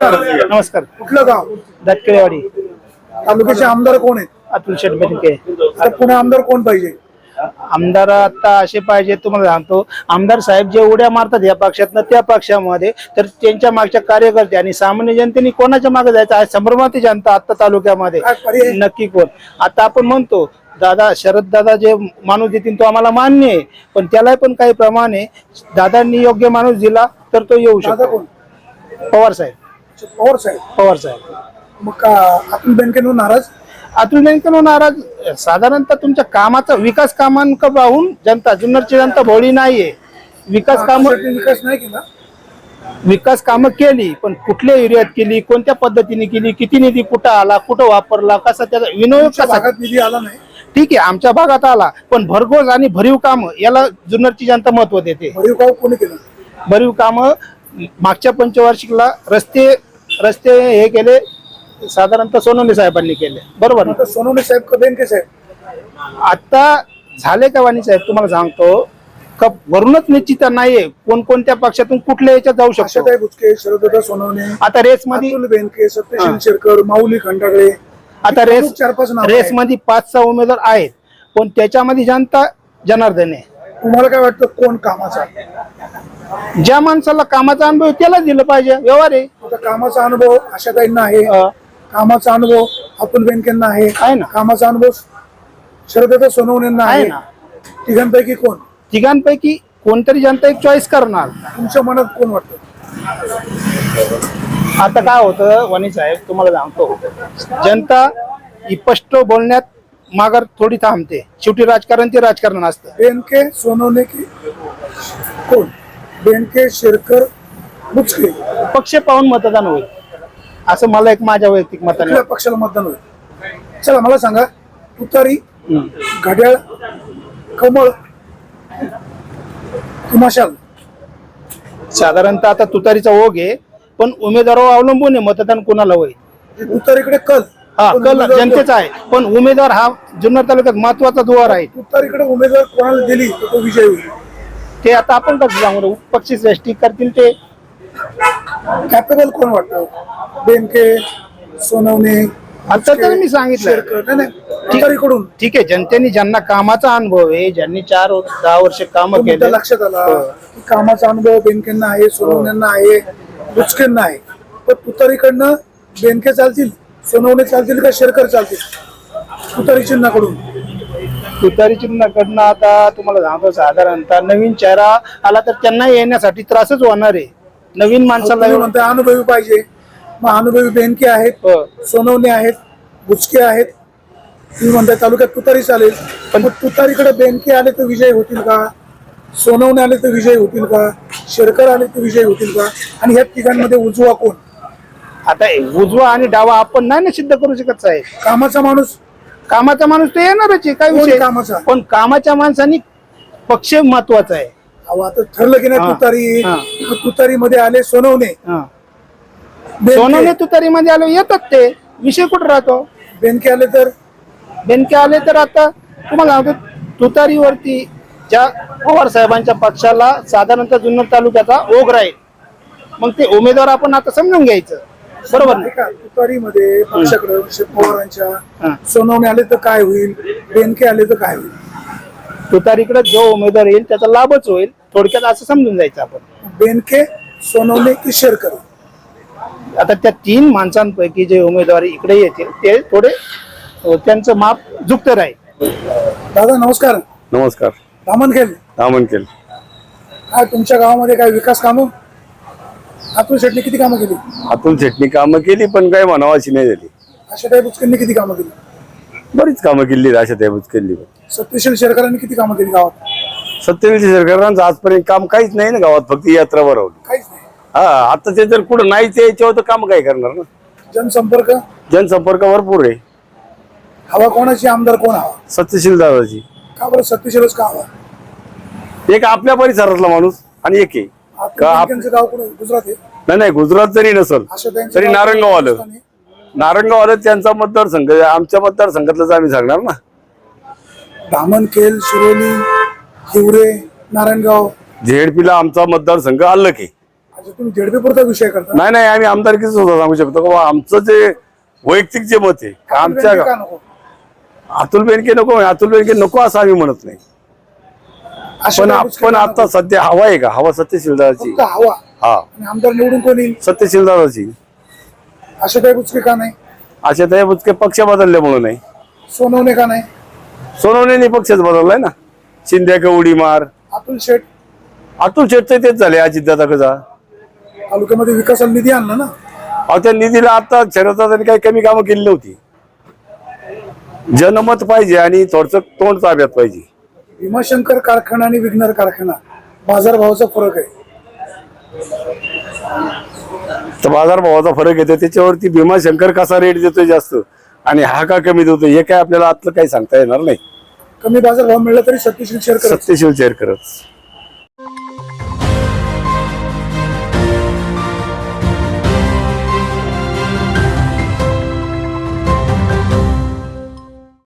नमस्कार. कुठलं गाव? दटकेवाडी तालुक्याचे आमदार कोण आहेत? अतुल आता पुणे आमदार कोण पाहिजे? आमदार आता असे पाहिजे तुम्हाला सांगतो आमदार साहेब जे उड्या मारतात या पक्षातनं त्या पक्षामध्ये तर त्यांच्या मागच्या कार्यकर्ते आणि सामान्य जनतेने कोणाच्या मागे जायचं? आहे संभ्रमाती जनता आता तालुक्यामध्ये. काय पर्याय? नक्की कोण? आता आपण म्हणतो दादा शरद दादा जे माणूस देतील तो आम्हाला मान्य आहे पण त्याला पण काही प्रमाण आहे. दादांनी योग्य माणूस दिला तर तो येऊ दादा शकतो. कोण? पवार साहेब. पवार साहेब. पवार साहेब. मग का अतुल बेनकेंवर नाराज? अतुल बेनके नाराज. साधारणतः तुमच्या कामाचा विकास कामांक पाहून जनता जुन्नरची जनता भोळी नाहीये. विकास काम विकास नाही केला. विकास कामं केली पण कुठल्या एरियात केली कोणत्या पद्धतीने केली किती निधी कुठं आला कुठं वापरला कसा त्याचा विनियोग कसा? भागात निधी आला नाही. ठीक आहे आमच्या भागात आला पण भरघोस आणि भरीव काम याला जुन्नरची जनता महत्त्व देते. भरीव गाव कोणी केलं? भरीव काम मागच्या पंचवार्षिकला रस्ते रस्ते हे केले साधारणतः सोनवणे साहेबांनी केले. बरोबर ना? आता सोनवणे साहेब का बेनके साहेब? आता झाले का वाणी साहेब? तुम्हाला सांगतो का वरूनच निश्चित नाहीये कोणकोणत्या पक्षातून कुठल्या याच्यात जाऊ शकतो. आशाताई बुचके शरदत्ता सोनवणे आता रेस मध्ये अतुल बेनके सत्यशील शेरकर माऊली खंडागळे आता रेस चार पाच नाव रेस मध्ये पाच सहा उमेदवार आहेत पण त्याच्यामध्ये जनता जनार्दन आहे. तुम्हाला काय वाटतं कोण कामाचा? ज्या माणसाला कामाचा अनुभव आहे, त्याला दिलं पाहिजे. व्यवहार आहे. आता कामाचा अनुभव आशाताईंना आहे. अं, कामाचा अनुभव अतुल बेनकेंना आहे. आहे ना? कामाचा अनुभव शरदत्ता सोनवणेंना आहे. आहे ना? तिघांपैकी कोण? तिघांपैकी कोणतरी जनता एक चॉईस करणार. तुमच्या मनात कोण वाटतं? आता काय होतं वणी साहेब तुम्हाला सांगतो. जनता स्पष्ट बोलण्यात माघार थोडी थांबते. शेवटी राजकारण ते राजकारण असतं. बेनके सोनवणे की कोण? बेनके शेरकर पक्ष पाहून मतदान होईल. असं मला एक माझ्या वैयक्तिक मताने कुठल्या पक्षाला मतदान होईल? चला मला सांगा. तुतारी हम्म. घड्याळ कमळ तुमाशाल साधारणतः आता तुतारीचा ओघ आहे पण उमेदवारावर अवलंबून आहे मतदान कोणाला होईल? तुतारीकडे कल. हा पण कल उमेदवार जनतेचा आहे पण उमेदवार हा जुन्नर तालुक्यात महत्त्वाचा दुवार आहे? तुतारीकडे उमेदवार कोणाला दिली तर तो विजय होईल. ते आता आपण कसं सांगू? पक्षी श्रेष्ठी करतील ते. कॅपेबल कोण वाटतं? बेनके सोनवणे आता तर मी सांगितलं तुतारीकडून ठीक आहे जनतेने ज्यांना कामाचा अनुभव आहे ज्यांनी चार दहा वर्ष काम केले लक्षात आला. हो. कामाचा अनुभव बेनकेंना आहे सोनवण्यांना आहे बुचकेंना आहे. पण तुतारीकडनं बेनके चालतील सोनवणे चालतील का शेरकर चालतील? तुतारी चिन्हाकडून. तुतारी चिन्हाकडनं आता तुम्हाला सांगतो साधारणतः नवीन चेहरा आला तर त्यांना येण्यासाठी त्रासच होणार आहे. नवीन माणसाला तुम्ही म्हणता अनुभवी पाहिजे. मग अनुभवी बेनके आहेत हो. सोनवणे आहेत बुचके आहेत. तुम्ही म्हणताय तालुक्यात तुतारी चालेल. पण तुतारीकडे बेनके आले तर विजय होतील का? सोनवणे आले तर विजय होतील का? शेरकर आले तर विजय होतील का? आणि ह्या तिघांमध्ये उजवा कोण? आता उजवा आणि डावा आपण नाही ना सिद्ध करू शकत साहेब. कामाचा माणूस. कामाचा माणूस तो येणारच आहे काय कोण विषय? कामाचा? पण कामाच्या माणसानी पक्ष महत्त्वाचा आहे. अहो आता ठरलं की नाही हा. तुतारी? हा. मग तुतारीमध्ये आले सोनवणे. हा. बेनके सोनवणे तुतारी मध्ये आलो येतात ते. विषय कुठं राहतो? बेनके आले तर? बेनके आले तर आता तुम्हाला सांगतो तुतारीवरती ज्या पवार साहेबांच्या पक्षाला साधारणतः जुन्नर तालुक्याचा ओघ राहील. मग ते उमेदवार आपण आता समजून घ्यायचं. बरोबर ना? ऐका, तुतारीमध्ये पक्षाकडे शरद पवारांच्या. हा. सोनवणे आले तर काय होईल? बेनके आले तर काय होईल? तुतारीकडे जो उमेदवार येईल त्याचा लाभच होईल. थोडक्यात असं समजून जायचं आपण. बेनके सोनवणे की शेरकर? आता त्या तीन माणसांपैकी जे उमेदवार इकडे येतील ते थोडे अ, त्यांचं माप झुकत राहील. दादा नमस्कार. नमस्कार. दामनखेल दामनकेल काय तुमच्या गावामध्ये काय विकास कामं? अतुल शेट्टी किती कामं केली? अतुल शेटणी कामं केली पण काही म्हणावाची नाही झाली. आशाताई बुचकेंनी किती कामं केली? बरीच कामं केली अशा त्याबूत केली सत्यशील शेरकरांनी किती कामं केली गावात? सत्यवेळी सरकारांचं आजपर्यंत काम काहीच नाही ना गावात फक्त यात्रा भरवली. काहीच नाही. हा आता ते जर कुठं नाहीच यायच्यावर तर काम काय करणार ना? जनसंपर्क? जनसंपर्क भरपूर आहे. हवा कोणाची आमदार कोण हवा? सत्यशील दादाची का बरं सत्यशीलच का हवा? एक आपल्या परिसरातला माणूस आणि एक आहे. का आप- गाव कुठं गुजरात आहे? नाही नाही गुजरात जरी नसल तरी गाव नारंगाव आलं राजस्थान आहे. नारंगाव आलं त्यांचा मतदारसंघ आमच्या मतदारसंघातलंच आम्ही सांगणार ना. धामणखेल शिरोली हिवरे नारायणगाव झेडपीला आमचा मतदारसंघ आलं की. अच्छा तुम्ही विषय करता? नाही नाही आम्ही आमदारकीच सुद्धा सांगू शकतो. की बा आमचं जे वैयक्तिक जे मत आहे का आमच्या का नको? अतुल बेनके नको अतुल बेनके नको असं आम्ही म्हणत नाही. अशा पण आपण आता? सध्या हवा आहे का? हवा सत्यशीलदाराची फक्त हवा. हा. आणि आमदार निवडून कोण येईल? काही बुचके का नाही? अशा त्या बुचके पक्ष बदलल्यामुळे नाही सोनवणे का नाही? सोनवणे पक्षच बदललाय ना. शिंदे का उडी मार. अतुल शेठ. अतुल शेटचे तेच झाले अजितदादा कसा तालुक्यामध्ये विकासाला निधी आणला ना? अहो त्या निधीला आता शरदादांनी काही कमी कामं केली नव्हती. जनमत पाहिजे आणि थोडस तोंड ताब्यात पाहिजे. भीमाशंकर कारखाना आणि विघ्नर कारखाना. बाजारभावाचा फरक आहे. तर बाजारभावाचा फरक येतो त्याच्यावरती भीमाशंकर कसा रेट देतोय जास्त? आणि हा का कमी देतोय? हे काय आपल्याला आतलं काही सांगता येणार नाही. कमी बाजारभाव मिळला तरी सत्यशील शेअर करत. सत्यशील शेअर करत.